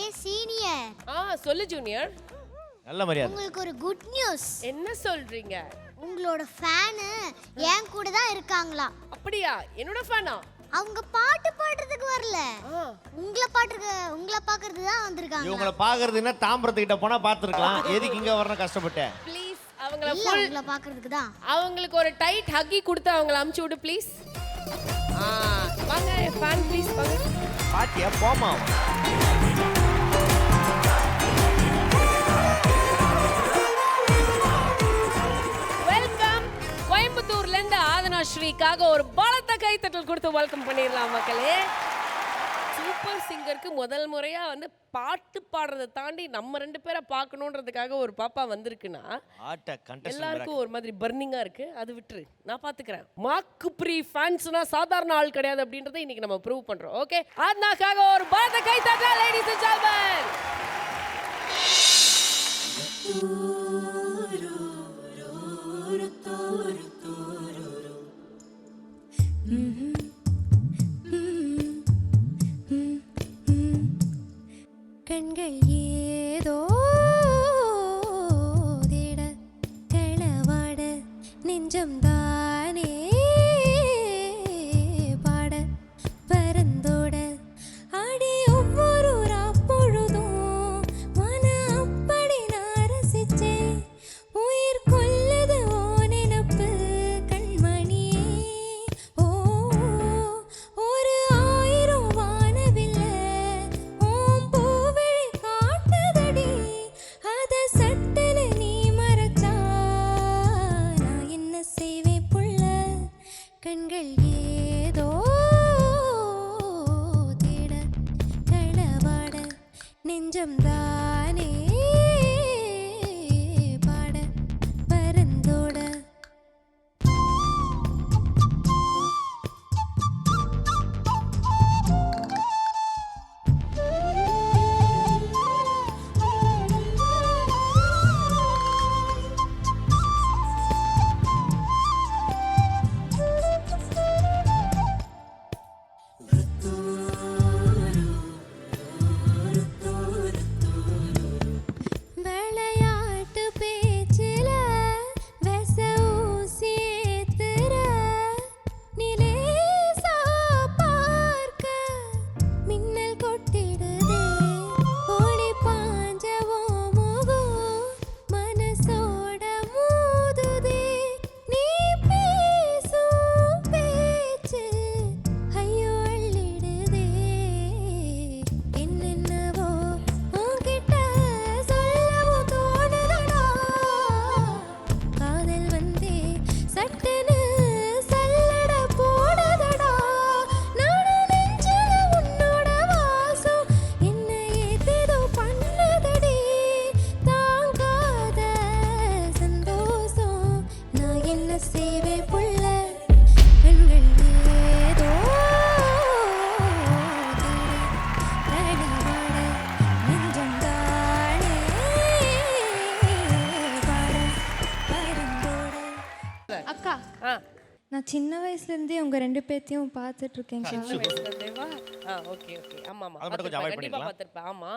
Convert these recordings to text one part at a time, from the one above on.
ஏ senior. ஆ சொல்லு junior நல்ல மரியாதை. உங்களுக்கு ஒரு குட் நியூஸ் என்ன சொல்றீங்க? உங்களோட ஃபேனு என் கூட தான் இருக்காங்களாம் அப்படியா? என்னோட ஃபேனா அவங்க பாட்டு பாடுறதுக்கு வரல. உங்களை பாட்டுக்கு உங்களை பார்க்கறது தான் வந்திருக்காங்க இவங்களை பாக்குறதுன்னா தாம்பரத்துக்கிட்ட போனா பார்த்துருக்கலாம். எதுக்கு இங்க வரணும்? கஷ்டப்பட்டேன். ப்ளீஸ் அவங்கள ஃபுல் உங்களை பார்க்கறதுக்கு தான். அவங்களுக்கு ஒரு டைட் ஹக்கி கொடுத்து அவங்கள அமுச்சு விடு ப்ளீஸ் ஆ வாங்க ஃபேன் ப்ளீஸ் வாங்க. பாத்தியா? போமா ஸ்ரீக்காக ஒரு பலத்த கைத்தட்டல் கொடுத்து வெல்கம் பண்ணிடலாம் மக்களே. சூப்பர் சிங்கருக்கு முதல் முறையா வந்து பாட்டு பாடுறதை தாண்டி நம்ம ரெண்டு பேரை பார்க்கணுன்றதுக்காக ஒரு பாப்பா வந்திருக்குன்னா எல்லாருக்கும் ஒரு மாதிரி பர்னிங்கா இருக்கு. அது விட்டுரு. நான் பாத்துக்கிறேன் மாக்கு ப்ரீ ஃபேன்ஸ்னா சாதாரண ஆள் கிடையாது அப்படின்றத இன்னைக்கு நம்ம ப்ரூவ் பண்றோம். ஓகே அதனாக்காக ஒரு பலத்த கைத்தட்டல் லேடிஸ் அண்ட் ஜென்டில்மேன் கண்கள் நெஞ்சம் தானே நான் சின்ன வயசுல இருந்தே உங்க ரெண்டு பேர்த்தையும் பார்த்துட்டு இருக்கேன்க்கா சின்ன வயசுல இருந்தேவா? ஆ ஓகே ஓகே ஆமா ஆமா. அதை மட்டும் கொஞ்சம் avoid கண்டிப்பா பண்ணிடலாம். பார்த்திருப்பேன். ஆமா.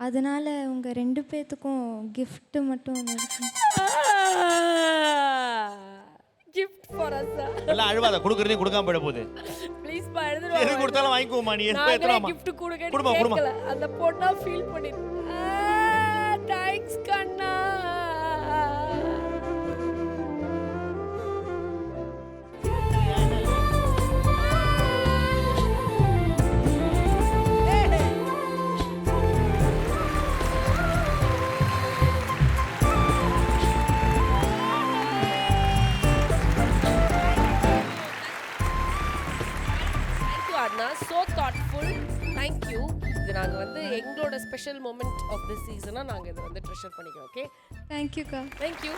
அதனால உங்க ரெண்டு பேர்த்துக்கும் gift மட்டும் இருக்கு. கிஃப்ட் ஃபார் அஸ் எல்லாம் அழுவாத கொடுக்குறதையும் கொடுக்காம போயிட போகுது. ப்ளீஸ் பா எது எழுதுறோம் கொடுத்தாலும் வாங்கிக்குவோமா நீ எப்ப எத்தனாமா gift கொடுங்க குடும்பம், குடும்பம். அந்த பொண்ணா ஃபீல் பண்ணி அண்ணா ஸோ தாட்ஃபுல் தேங்க்யூ இது நாங்கள் வந்து எங்களோட ஸ்பெஷல் மூமெண்ட் ஆஃப் திஸ் சீசனாக நாங்கள் இதை வந்து ட்ரெஷர் பண்ணிக்கிறோம் ஓகே அக்கா தேங்க்யூ